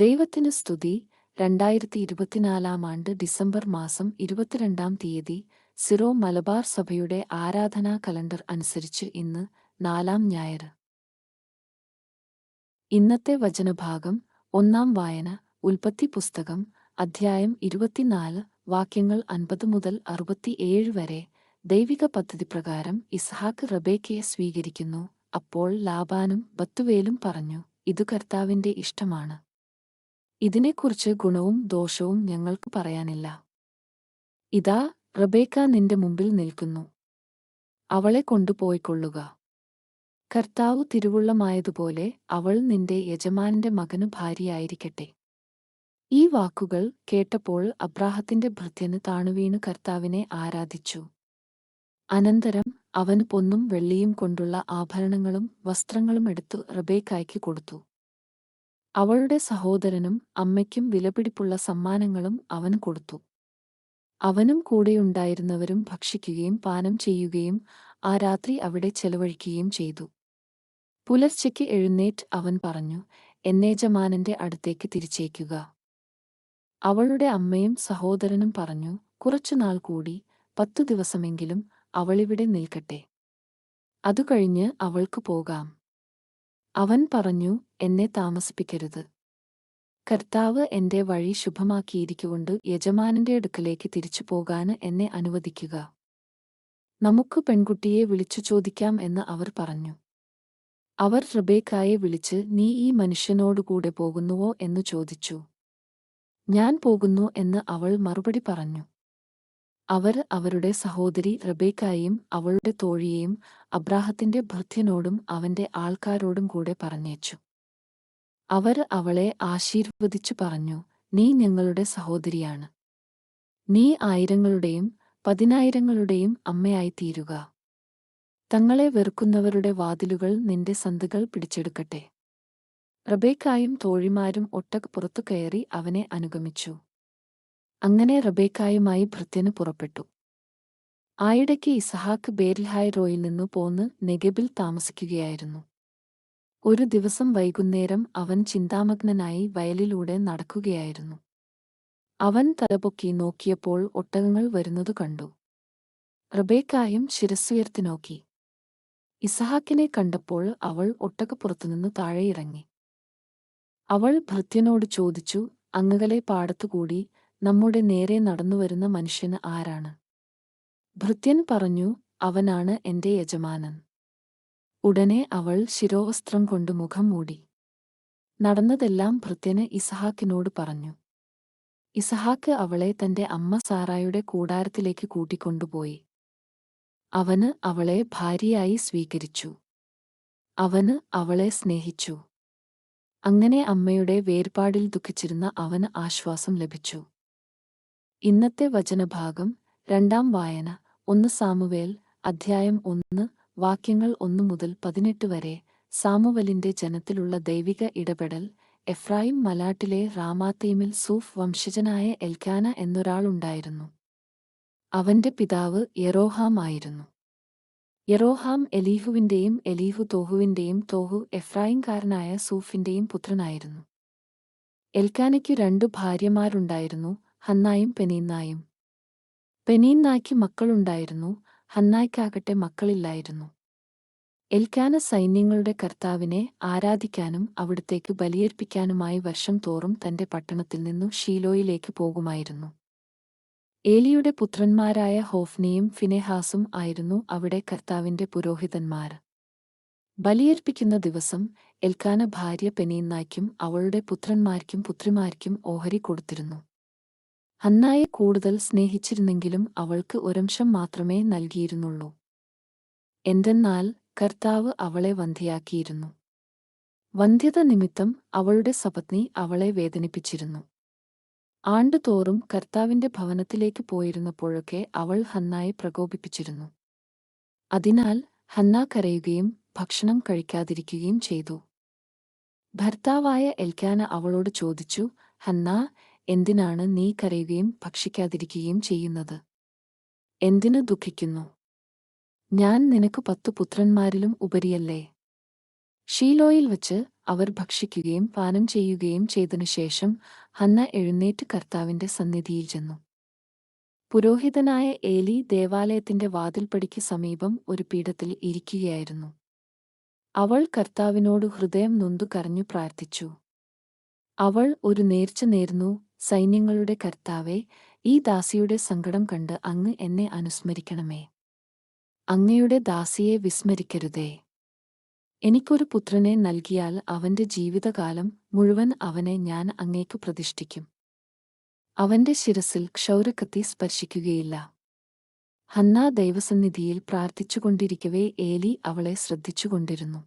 ദൈവത്തിന് സ്തുതി. രണ്ടായിരത്തി ഇരുപത്തിനാലാം ആണ്ട് ഡിസംബർ മാസം ഇരുപത്തിരണ്ടാം തീയതി സിറോ മലബാർ സഭയുടെ ആരാധനാ കലണ്ടർ അനുസരിച്ച് ഇന്ന് നാലാം ഞായർ. ഇന്നത്തെ വചനഭാഗം ഒന്നാം വായന ഉൽപ്പത്തി പുസ്തകം അധ്യായം ഇരുപത്തിനാല് വാക്യങ്ങൾ അൻപത് മുതൽ അറുപത്തിയേഴ് വരെ. ദൈവിക പദ്ധതി പ്രകാരം ഇസ്ഹാക്ക് റബേക്കയെ സ്വീകരിക്കുന്നു. അപ്പോൾ ലാബാനും ബത്തുവേലും പറഞ്ഞു ഇതു കർത്താവിന്റെ ഇഷ്ടമാണ്. ഇതിനെക്കുറിച്ച് ഗുണവും ദോഷവും ഞങ്ങൾക്ക് പറയാനില്ല. ഇതാ റബേക്ക നിന്റെ മുമ്പിൽ നിൽക്കുന്നു. അവളെ കൊണ്ടുപോയിക്കൊള്ളുക. കർത്താവ് തിരുവുള്ളമായതുപോലെ അവൾ നിന്റെ യജമാനന്റെ മകനു ഭാര്യയായിരിക്കട്ടെ. ഈ വാക്കുകൾ കേട്ടപ്പോൾ അബ്രാഹത്തിന്റെ ഭൃത്യന് താണുവീണു കർത്താവിനെ ആരാധിച്ചു. അനന്തരം അവൻ പൊന്നും വെള്ളിയും കൊണ്ടുള്ള ആഭരണങ്ങളും വസ്ത്രങ്ങളും എടുത്തു റബേക്കായ്ക്ക് കൊടുത്തു. അവളുടെ സഹോദരനും അമ്മയ്ക്കും വിലപിടിപ്പുള്ള സമ്മാനങ്ങളും അവൻ കൊടുത്തു. അവനും കൂടെയുണ്ടായിരുന്നവരും ഭക്ഷിക്കുകയും പാനം ചെയ്യുകയും ആ രാത്രി അവിടെ ചെലവഴിക്കുകയും ചെയ്തു. പുലർച്ചയ്ക്ക് എഴുന്നേറ്റ് അവൻ പറഞ്ഞു എന്നേജമാനന്റെ അടുത്തേക്ക് തിരിച്ചേക്കുക. അവളുടെ അമ്മയും സഹോദരനും പറഞ്ഞു കുറച്ചുനാൾ കൂടി പത്തു ദിവസമെങ്കിലും അവളിവിടെ നിൽക്കട്ടെ. അതുകഴിഞ്ഞ് അവൾക്ക് പോകാം. അവൻ പറഞ്ഞു എന്നെ താമസിപ്പിക്കരുത്. കർത്താവ് എന്റെ വഴി ശുഭമാക്കിയിരിക്കുകൊണ്ട് യജമാനന്റെ അടുക്കലേക്ക് തിരിച്ചു പോകാന് എന്നെ അനുവദിക്കുക. നമുക്ക് പെൺകുട്ടിയെ വിളിച്ചു ചോദിക്കാം എന്ന് അവർ പറഞ്ഞു. അവർ റബേക്കായെ വിളിച്ച് നീ ഈ മനുഷ്യനോടുകൂടെ പോകുന്നുവോ? എന്ന് ചോദിച്ചു. ഞാൻ പോകുന്നു എന്ന് അവൾ മറുപടി പറഞ്ഞു. അവർ അവരുടെ സഹോദരി റബേക്കായെയും അവളുടെ തോഴിയെയും അബ്രാഹത്തിന്റെ ഭൃത്യനോടും അവന്റെ ആൾക്കാരോടും കൂടെ പറഞ്ഞേച്ചു. അവർ അവളെ ആശീർവദിച്ചു പറഞ്ഞു നീ ഞങ്ങളുടെ സഹോദരിയാണ്. നീ ആയിരങ്ങളുടെയും പതിനായിരങ്ങളുടെയും അമ്മയായിത്തീരുക. തങ്ങളെ വെറുക്കുന്നവരുടെ വാതിലുകൾ നിന്റെ സന്തുകൾ പിടിച്ചെടുക്കട്ടെ റബേക്കായും തോഴിമാരും ഒട്ടക് പുറത്തു കയറി അവനെ അനുഗമിച്ചു. അങ്ങനെ റബേക്കായുമായി ഭൃത്യന് പുറപ്പെട്ടു. ആയിടയ്ക്ക് ഇസഹാക്ക് ബേരിൽഹായ് നിന്നു പോന്ന് നെഗബിൽ താമസിക്കുകയായിരുന്നു. ഒരു ദിവസം വൈകുന്നേരം അവൻ ചിന്താമഗ്നനായി വയലിലൂടെ നടക്കുകയായിരുന്നു. അവൻ തലപൊക്കി നോക്കിയപ്പോൾ ഒട്ടകങ്ങൾ വരുന്നതു കണ്ടു. റബേക്കായും ശിരസ്സുയർത്തി നോക്കി. ഇസഹാക്കിനെ കണ്ടപ്പോൾ അവൾ ഒട്ടകപ്പുറത്തുനിന്ന് താഴെയിറങ്ങി അവൾ ഭൃത്യനോട് ചോദിച്ചു അങ്ങകലെ പാടത്തുകൂടി നമ്മുടെ നേരെ നടന്നുവരുന്ന മനുഷ്യന് ആരാണ്? ഭൃത്യൻ പറഞ്ഞു അവനാണ് എന്റെ യജമാനൻ. ഉടനെ അവൾ ശിരോവസ്ത്രം കൊണ്ട് മുഖം മൂടി. നടന്നതെല്ലാം ഭൃത്യന് ഇസഹാക്കിനോട് പറഞ്ഞു. ഇസഹാക്ക് അവളെ തന്റെ അമ്മ സാറായുടെ കൂടാരത്തിലേക്ക് കൂട്ടിക്കൊണ്ടുപോയി. അവന് അവളെ ഭാര്യയായി സ്വീകരിച്ചു. അവന് അവളെ സ്നേഹിച്ചു. അങ്ങനെ അമ്മയുടെ വേർപാടിൽ ദുഃഖിച്ചിരുന്ന അവന് ആശ്വാസം ലഭിച്ചു. ഇന്നത്തെ വചനഭാഗം രണ്ടാം വായന ഒന്ന് സാമുവേൽ അധ്യായം ഒന്ന് വാക്യങ്ങൾ ഒന്നു മുതൽ പതിനെട്ട് വരെ സാമുവലിന്റെ ജനത്തിലുള്ള ദൈവിക ഇടപെടൽ എഫ്രായിം മലാട്ടിലെ റാമാത്തീമിൽ സൂഫ് വംശജനായ എൽക്കാന എന്നൊരാളുണ്ടായിരുന്നു. അവന്റെ പിതാവ് യറോഹാം ആയിരുന്നു. യറോഹാം എലീഹുവിന്റെയും എലീഹു തോഹുവിന്റെയും തോഹു എഫ്രായിംകാരനായ സൂഫിന്റെയും പുത്രനായിരുന്നു. എൽക്കാനയ്ക്കു രണ്ടു ഭാര്യമാരുണ്ടായിരുന്നു. ഹന്നായും പെനീന്നായും. പെനീന്നായ്ക്ക് മക്കളുണ്ടായിരുന്നു ഹന്നായ്ക്കാകട്ടെ മക്കളില്ലായിരുന്നു. എൽക്കാന സൈന്യങ്ങളുടെ കർത്താവിനെ ആരാധിക്കാനും അവിടത്തേക്ക് ബലിയർപ്പിക്കാനുമായി വർഷം തോറും തന്റെ പട്ടണത്തിൽ നിന്നും ഷീലോയിലേക്ക് പോകുമായിരുന്നു. ഏലിയുടെ പുത്രന്മാരായ ഹോഫ്നിയും ഫിനെഹാസും ആയിരുന്നു അവിടെ കർത്താവിന്റെ പുരോഹിതന്മാർ. ബലിയർപ്പിക്കുന്ന ദിവസം എൽക്കാന ഭാര്യ പെനീന്നായ്ക്കും അവളുടെ പുത്രന്മാർക്കും പുത്രിമാർക്കും ഓഹരി കൊടുത്തിരുന്നു. ഹന്നായെ കൂടുതൽ സ്നേഹിച്ചിരുന്നെങ്കിലും അവൾക്ക് ഒരംശം മാത്രമേ നൽകിയിരുന്നുള്ളൂ. എന്തെന്നാൽ കർത്താവ് അവളെ വന്ധ്യയാക്കിയിരുന്നു. വന്ധ്യത നിമിത്തം അവളുടെ സപത്നി അവളെ വേദനിപ്പിച്ചിരുന്നു. ആണ്ടുതോറും കർത്താവിന്റെ ഭവനത്തിലേക്ക് പോയിരുന്നപ്പോഴൊക്കെ അവൾ ഹന്നായെ പ്രകോപിപ്പിച്ചിരുന്നു. അതിനാൽ ഹന്ന കരയുകയും ഭക്ഷണം കഴിക്കാതിരിക്കുകയും ചെയ്തു. ഭർത്താവായ എൽക്കാന അവളോട് ചോദിച്ചു ഹന്ന എന്തിനാണ് നീ കരയുകയും ഭക്ഷിക്കാതിരിക്കുകയും ചെയ്യുന്നത്? എന്തിനു ദുഃഖിക്കുന്നു? ഞാൻ നിനക്ക് പത്തു പുത്രന്മാരിലും ഉപരിയല്ലേ? ഷീലോയിൽ വച്ച് അവർ ഭക്ഷിക്കുകയും പാനം ചെയ്യുകയും ചെയ്തതിനുശേഷം ഹന്ന എഴുന്നേറ്റ് കർത്താവിന്റെ സന്നിധിയിൽ ചെന്നു. പുരോഹിതനായ ഏലി ദേവാലയത്തിന്റെ വാതിൽപ്പടിക്ക് സമീപം ഒരു പീഠത്തിൽ ഇരിക്കുകയായിരുന്നു. അവൾ കർത്താവിനോട് ഹൃദയം നൊന്തു കരഞ്ഞു പ്രാർത്ഥിച്ചു. അവൾ ഒരു നേർച്ച നേർന്നു സൈന്യങ്ങളുടെ കർത്താവെ ഈ ദാസിയുടെ സങ്കടം കണ്ട് അങ്ങ് എന്നെ അനുസ്മരിക്കണമേ. അങ്ങയുടെ ദാസിയെ വിസ്മരിക്കരുതേ. എനിക്കൊരു പുത്രനെ നൽകിയാൽ അവന്റെ ജീവിതകാലം മുഴുവൻ അവനെ ഞാൻ അങ്ങേക്ക് പ്രതിഷ്ഠിക്കും. അവന്റെ ശിരസിൽ ക്ഷൗരക്കത്തി സ്പർശിക്കുകയില്ല. ഹന്ന ദൈവസന്നിധിയിൽ പ്രാർത്ഥിച്ചുകൊണ്ടിരിക്കവേ ഏലി അവളെ ശ്രദ്ധിച്ചുകൊണ്ടിരുന്നു.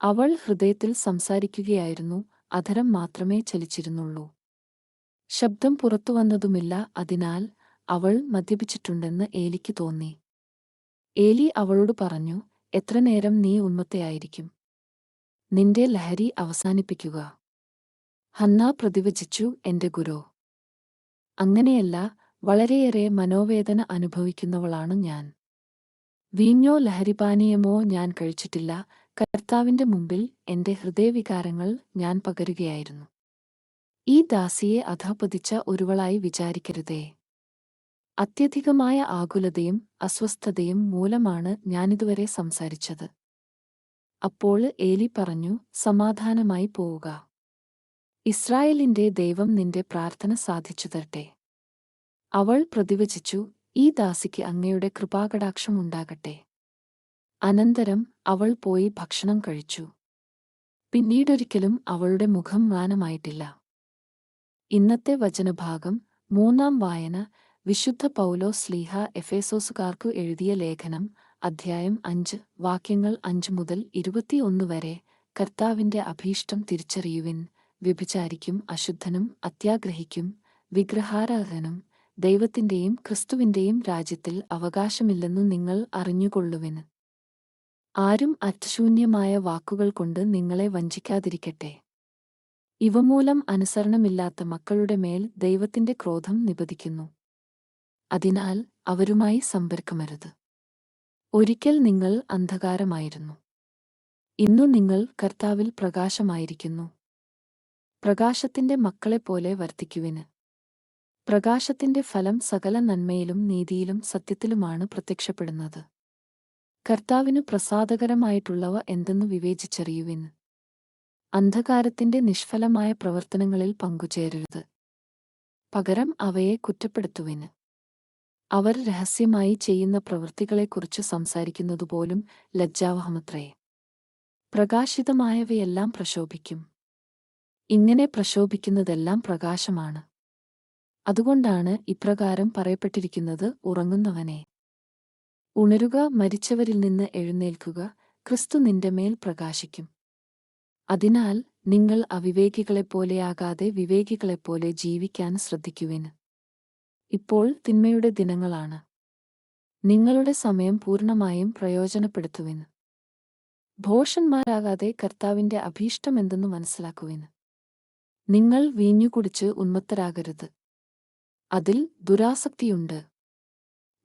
അവൾ ഹൃദയത്തിൽ സംസാരിക്കുകയായിരുന്നു അധരം മാത്രമേ ചലിച്ചിരുന്നുള്ളൂ. ശബ്ദം പുറത്തുവന്നതുമില്ല അതിനാൽ അവൾ മദ്യപിച്ചിട്ടുണ്ടെന്ന് ഏലിക്ക് തോന്നി. ഏലി അവളോട് പറഞ്ഞു എത്ര നേരം നീ ഉന്മത്തയായിരിക്കും നിന്റെ ലഹരി അവസാനിപ്പിക്കുക. ഹന്ന പ്രതിവചിച്ചു എന്റെ ഗുരു. അങ്ങനെയല്ല വളരെയേറെ മനോവേദന അനുഭവിക്കുന്നവളാണ് ഞാൻ. വീഞ്ഞോ ലഹരിപാനീയമോ ഞാൻ കഴിച്ചിട്ടില്ല. കർത്താവിന്റെ മുമ്പിൽ എന്റെ ഹൃദയവികാരങ്ങൾ ഞാൻ പകരുകയായിരുന്നു. ഈ ദാസിയെ അധപതിച്ച ഒരുവളായി വിചാരിക്കരുതേ. അത്യധികമായ ആകുലതയും അസ്വസ്ഥതയും മൂലമാണ് ഞാനിതുവരെ സംസാരിച്ചത്. അപ്പോൾ ഏലി പറഞ്ഞു സമാധാനമായി പോവുക. ഇസ്രായേലിന്റെ ദൈവം നിന്റെ പ്രാർത്ഥന സാധിച്ചു തരട്ടെ. അവൾ പ്രതിവചിച്ചു ഈ ദാസിക്ക് അങ്ങയുടെ കൃപാകടാക്ഷം ഉണ്ടാകട്ടെ. അനന്തരം അവൾ പോയി ഭക്ഷണം കഴിച്ചു. പിന്നീടൊരിക്കലും അവളുടെ മുഖം മ്ലാനമായിട്ടില്ല. ഇന്നത്തെ വചനഭാഗം മൂന്നാം വായന വിശുദ്ധ പൗലോ സ്ലീഹ എഫേസോസുകാർക്കു എഴുതിയ ലേഖനം അധ്യായം അഞ്ച് വാക്യങ്ങൾ അഞ്ച് മുതൽ ഇരുപത്തിയൊന്ന് വരെ കർത്താവിന്റെ അഭീഷ്ടം തിരിച്ചറിയുവിൻ. വ്യഭിചാരിക്കും അശുദ്ധനും അത്യാഗ്രഹിക്കും വിഗ്രഹാരാധനും ദൈവത്തിന്റെയും ക്രിസ്തുവിന്റെയും രാജ്യത്തിൽ അവകാശമില്ലെന്നു നിങ്ങൾ അറിഞ്ഞുകൊള്ളുവിന് ആരും അർത്ഥശൂന്യമായ വാക്കുകൾ കൊണ്ട് നിങ്ങളെ വഞ്ചിക്കാതിരിക്കട്ടെ. ഇവ മൂലം അനുസരണമില്ലാത്ത മക്കളുടെ മേൽ ദൈവത്തിന്റെ ക്രോധം നിപതിക്കുന്നു. അതിനാൽ അവരുമായി സമ്പർക്കമരുത്. ഒരിക്കൽ നിങ്ങൾ അന്ധകാരമായിരുന്നു. ഇന്നു നിങ്ങൾ കർത്താവിൽ പ്രകാശമായിരിക്കുന്നു. പ്രകാശത്തിന്റെ മക്കളെപ്പോലെ വർത്തിക്കുവിന്. പ്രകാശത്തിന്റെ ഫലം സകല നന്മയിലും നീതിയിലും സത്യത്തിലുമാണ് പ്രത്യക്ഷപ്പെടുന്നത്. കർത്താവിനു പ്രസാദകരമായിട്ടുള്ളവ എന്തെന്ന് വിവേചിച്ചറിയുവിന് അന്ധകാരത്തിന്റെ നിഷ്ഫലമായ പ്രവർത്തനങ്ങളിൽ പങ്കുചേരരുത്. പകരം അവയെ കുറ്റപ്പെടുത്തുവിന് അവർ രഹസ്യമായി ചെയ്യുന്ന പ്രവൃത്തികളെക്കുറിച്ച് സംസാരിക്കുന്നതുപോലും ലജ്ജാവഹമത്രേ. പ്രകാശിതമായവയെല്ലാം പ്രശോഭിക്കും. ഇങ്ങനെ പ്രശോഭിക്കുന്നതെല്ലാം പ്രകാശമാണ്. അതുകൊണ്ടാണ് ഇപ്രകാരം പറയപ്പെട്ടിരിക്കുന്നത് ഉറങ്ങുന്നവനെ. ഉണരുക മരിച്ചവരിൽ നിന്ന് എഴുന്നേൽക്കുക ക്രിസ്തു നിന്റെ മേൽ പ്രകാശിക്കും. അതിനാൽ നിങ്ങൾ അവിവേകികളെപ്പോലെയാകാതെ വിവേകികളെപ്പോലെ ജീവിക്കാൻ ശ്രദ്ധിക്കുവിൻ. ഇപ്പോൾ തിന്മയുടെ ദിനങ്ങളാണ്. നിങ്ങളുടെ സമയം പൂർണമായും പ്രയോജനപ്പെടുത്തുവിൻ. ഭോഷന്മാരാകാതെ കർത്താവിന്റെ അഭീഷ്ടമെന്തെന്ന് മനസ്സിലാക്കുവിൻ. നിങ്ങൾ വീഞ്ഞുകുടിച്ച് ഉന്മത്തരാകരുത്. അതിൽ ദുരാസക്തിയുണ്ട്.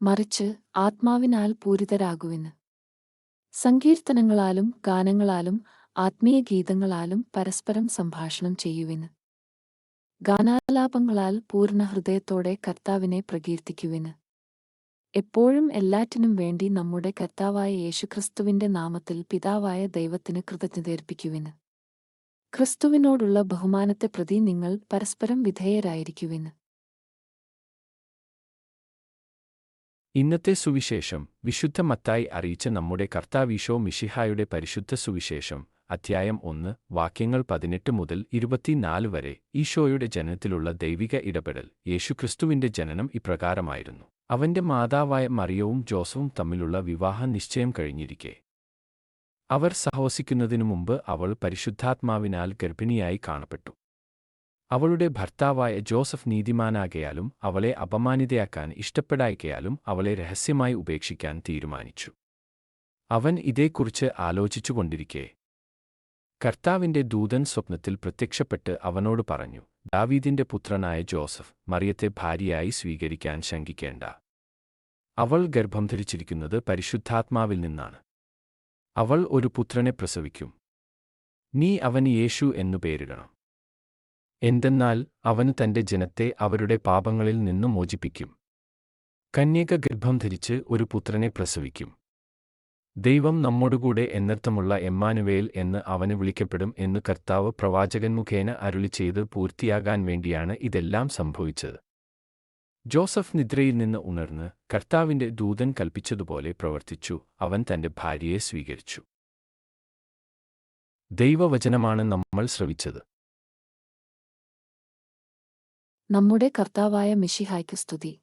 മറിച്ച് ആത്മാവിനാൽ പൂരിതരാകുവിന് സങ്കീർത്തനങ്ങളാലും ഗാനങ്ങളാലും ആത്മീയ ഗീതങ്ങളാലും പരസ്പരം സംഭാഷണം ചെയ്യുവിന്. ഗാനാലാപങ്ങളാൽ പൂർണ ഹൃദയത്തോടെ കർത്താവിനെ പ്രകീർത്തിക്കുവിന്. എപ്പോഴും എല്ലാറ്റിനും വേണ്ടി നമ്മുടെ കർത്താവായ യേശുക്രിസ്തുവിന്റെ നാമത്തിൽ പിതാവായ ദൈവത്തിന് കൃതജ്ഞതയർപ്പിക്കുവിന്. ക്രിസ്തുവിനോടുള്ള ബഹുമാനത്തെ പ്രതി നിങ്ങൾ പരസ്പരം വിധേയരായിരിക്കുവിന്. ഇന്നത്തെ സുവിശേഷം വിശുദ്ധ മത്തായി അറിയിച്ച നമ്മുടെ കർത്താവീശോ മിഷിഹായുടെ പരിശുദ്ധ സുവിശേഷം. അധ്യായം ഒന്ന് വാക്യങ്ങൾ പതിനെട്ട് മുതൽ ഇരുപത്തിനാല് വരെ ഈശോയുടെ ജനനത്തിലുള്ള ദൈവിക ഇടപെടൽ യേശുക്രിസ്തുവിന്റെ ജനനം ഇപ്രകാരമായിരുന്നു. അവന്റെ മാതാവായ മറിയവും ജോസഫും തമ്മിലുള്ള വിവാഹ നിശ്ചയം കഴിഞ്ഞിരിക്കെ. അവർ സഹവസിക്കുന്നതിനു മുമ്പ് അവൾ പരിശുദ്ധാത്മാവിനാൽ ഗർഭിണിയായി കാണപ്പെട്ടു. അവളുടെ ഭർത്താവായ ജോസഫ് നീതിമാനാകയാലും അവളെ അപമാനിതയാക്കാൻ ഇഷ്ടപ്പെടായിക്കയാലും അവളെ രഹസ്യമായി ഉപേക്ഷിക്കാൻ തീരുമാനിച്ചു. അവൻ ഇതേക്കുറിച്ച് ആലോചിച്ചുകൊണ്ടിരിക്കെ. കർത്താവിന്റെ ദൂതൻ സ്വപ്നത്തിൽ പ്രത്യക്ഷപ്പെട്ട് അവനോട് പറഞ്ഞു ദാവീദിന്റെ പുത്രനായ ജോസഫ് മറിയത്തെ ഭാര്യയായി സ്വീകരിക്കാൻ ശങ്കിക്കേണ്ട. അവൾ ഗർഭം ധരിച്ചിരിക്കുന്നത് പരിശുദ്ധാത്മാവിൽ നിന്നാണ്. അവൾ ഒരു പുത്രനെ പ്രസവിക്കും. നീ അവന് യേശു എന്നു പേരിടണം. എന്തെന്നാൽ അവന് തന്റെ ജനത്തെ അവരുടെ പാപങ്ങളിൽ നിന്നു മോചിപ്പിക്കും. കന്യക ഗർഭം ധരിച്ച് ഒരു പുത്രനെ പ്രസവിക്കും. ദൈവം നമ്മോടുകൂടെ എന്നർത്ഥമുള്ള എമ്മാനുവേൽ എന്ന് അവന് വിളിക്കപ്പെടും എന്ന് കർത്താവ് പ്രവാചകൻ മുഖേന അരുളി ചെയ്ത് പൂർത്തിയാകാൻ വേണ്ടിയാണ് ഇതെല്ലാം സംഭവിച്ചത്. ജോസഫ് നിദ്രയിൽ നിന്ന് ഉണർന്ന് കർത്താവിന്റെ ദൂതൻ കൽപ്പിച്ചതുപോലെ പ്രവർത്തിച്ചു. അവൻ തന്റെ ഭാര്യയെ സ്വീകരിച്ചു. ദൈവവചനമാണ് നമ്മൾ ശ്രവിച്ചത്. നമ്മുടെ കർത്താവായ മിഷിഹായ്ക്ക് സ്തുതി.